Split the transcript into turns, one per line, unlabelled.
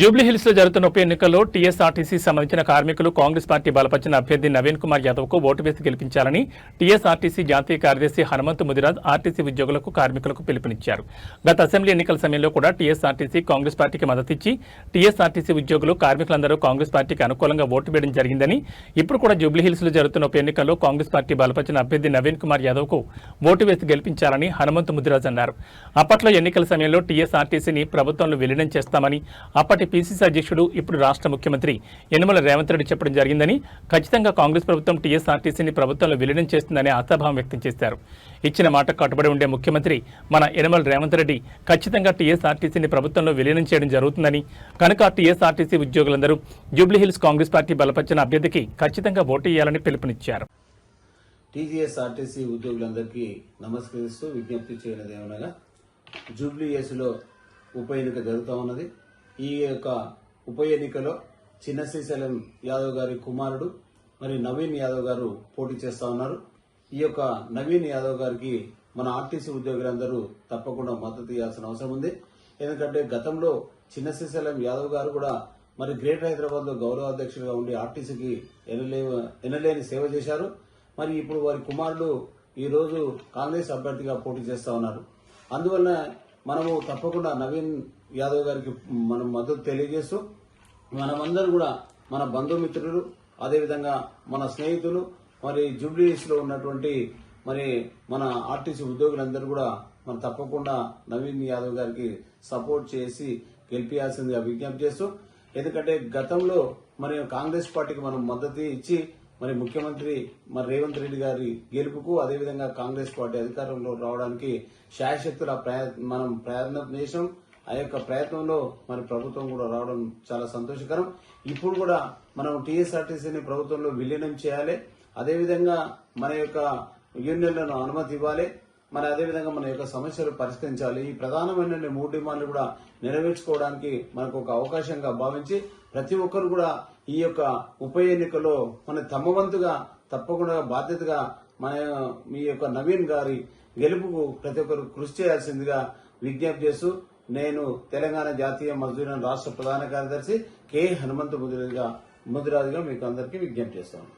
జూబ్లీహిల్స్లో జరుగుతున్న ఉప ఎన్నికల్లో టీఎస్ఆర్టీసీ సంబంధించిన కార్మికులు కాంగ్రెస్ పార్టీ బలపరిచిన అభ్యర్థి నవీన్ కుమార్ యాదవ్కు ఓటు వేసి గెలిపించాలని టీఎస్ఆర్టీసీ జాతీయ కార్యదర్శి హనుమంత్ ముదిరాజ్ ఆర్టీసీ ఉద్యోగులకు కార్మికులకు పిలుపునిచ్చారు. గత అసెంబ్లీ ఎన్నికల సమయంలో కూడా టీఎస్ఆర్టీసీ కాంగ్రెస్ పార్టీకి మద్దతిచ్చి టీఎస్ఆర్టీసీ ఉద్యోగులు కార్మికులందరూ కాంగ్రెస్ పార్టీకి అనుకూలంగా ఓటు వేయడం జరిగిందని ఇప్పుడు కూడా జూబ్లీహిల్స్లో జరుగుతున్న ఉప ఎన్నికల్లో కాంగ్రెస్ పార్టీ బలపరిచిన అభ్యర్థి నవీన్ కుమార్ యాదవ్కు ఓటు వేసి గెలిపించాలని హనుమంత్ ముదిరాజ్ అన్నారు. అప్పట్లో ఎన్నికల సమయంలో టీఎస్ఆర్టీసీని ప్రభుత్వంలో విలీనం చేస్తామని అప్పటి పీసీసీ అధ్యక్షుడు ఇప్పుడు రాష్ట్ర ముఖ్యమంత్రి యనమల రేవంత్ రెడ్డి చెప్పడం జరిగిందని ఖచ్చితంగా కాంగ్రెస్ ప్రభుత్వం టీఎస్ఆర్టీసీని ప్రభుత్వంలో విలీనం చేస్తుందని ఆశాభావం వ్యక్తం చేశారు. ఇచ్చిన మాట కట్టుబడి ఉండే ముఖ్యమంత్రి మన యనమల రేవంత్ రెడ్డి ఖచ్చితంగా టీఎస్ఆర్టీసీని ప్రభుత్వంలో విలీనం చేయడం జరుగుతుందని కనుక టీఎస్ఆర్టీసీ ఉద్యోగులందరూ జూబ్లీహిల్స్ కాంగ్రెస్ పార్టీ బలపరిచిన అభ్యర్థికి ఖచ్చితంగా ఓటు వేయాలని పిలుపునిచ్చారు.
టీజీఎస్ ఆర్టీసీ ఉద్యోగులందరికీ నమస్కరిస్తూ విజ్ఞప్తి చేయనది జూబ్లీ లో ఉప ఎన్నిక జరుగుతూ ఉన్నది. ఈ యొక్క ఉప ఎన్నికలో చిన్న శ్రీశైలం యాదవ్ గారి కుమారుడు మరి నవీన్ యాదవ్ గారు పోటీ చేస్తా ఉన్నారు. ఈ యొక్క నవీన్ యాదవ్ గారికి మన ఆర్టీసీ ఉద్యోగులందరూ తప్పకుండా మద్దతు ఇవ్వాల్సిన అవసరం ఉంది. ఎందుకంటే గతంలో చిన్న శ్రీశైలం యాదవ్ గారు కూడా మరి గ్రేటర్ హైదరాబాద్లో గౌరవ అధ్యక్షుడిగా ఉండి ఆర్టీసీకి ఎనలేని సేవ చేశారు. మరి ఇప్పుడు వారి కుమారుడు ఈ రోజు కాంగ్రెస్ అభ్యర్థిగా పోటీ చేస్తా ఉన్నారు. అందువల్ల మనము తప్పకుండా నవీన్ యాదవ్ గారికి మనం మద్దతు తెలియజేస్తూ మనమందరూ కూడా మన బంధుమిత్రులు అదేవిధంగా మన స్నేహితులు మరి జూబ్లీస్లో ఉన్నటువంటి మరి మన ఆర్టీసీ ఉద్యోగులందరూ కూడా మనం తప్పకుండా నవీన్ యాదవ్ గారికి సపోర్ట్ చేసి గెలిపియాల్సిందిగా విజ్ఞప్తి చేస్తూ ఎందుకంటే గతంలో మరి కాంగ్రెస్ పార్టీకి మనం మద్దతు ఇచ్చి మరి ముఖ్యమంత్రి మరి రేవంత్ రెడ్డి గారి గెలుపుకు అదేవిధంగా కాంగ్రెస్ పార్టీ అధికారంలో రావడానికి శాయశక్తుల ప్రయత్- మనం ప్రయత్నం చేసాం ఆ యొక్క ప్రయత్నంలో మరి ప్రభుత్వం కూడా రావడం చాలా సంతోషకరం. ఇప్పుడు కూడా మనం టీఎస్ఆర్టీసీని ప్రభుత్వంలో విలీనం చేయాలి. అదేవిధంగా మన యొక్క యూనియన్లను అనుమతి ఇవ్వాలి. మరి అదేవిధంగా మన యొక్క సమస్యలు పరిష్కరించాలి. ఈ ప్రధానమైన మూడు డిమాండ్లు కూడా నెరవేర్చుకోవడానికి మనకు ఒక అవకాశంగా భావించి ప్రతి ఒక్కరు కూడా ఈ యొక్క ఉప ఎన్నికలో మన తమ వంతుగా తప్పకుండా బాధ్యతగా మన మీ యొక్క నవీన్ గారి గెలుపుకు ప్రతి ఒక్కరు కృషి చేయాల్సిందిగా విజ్ఞప్తి చేస్తూ నేను తెలంగాణ జాతీయ మజ్దూర్ రాష్ట్ర ప్రధాన కార్యదర్శి కె హనుమంత ముదిరాజుగా ముదిరాజుగా మీకు అందరికీ విజ్ఞప్తి చేస్తాను.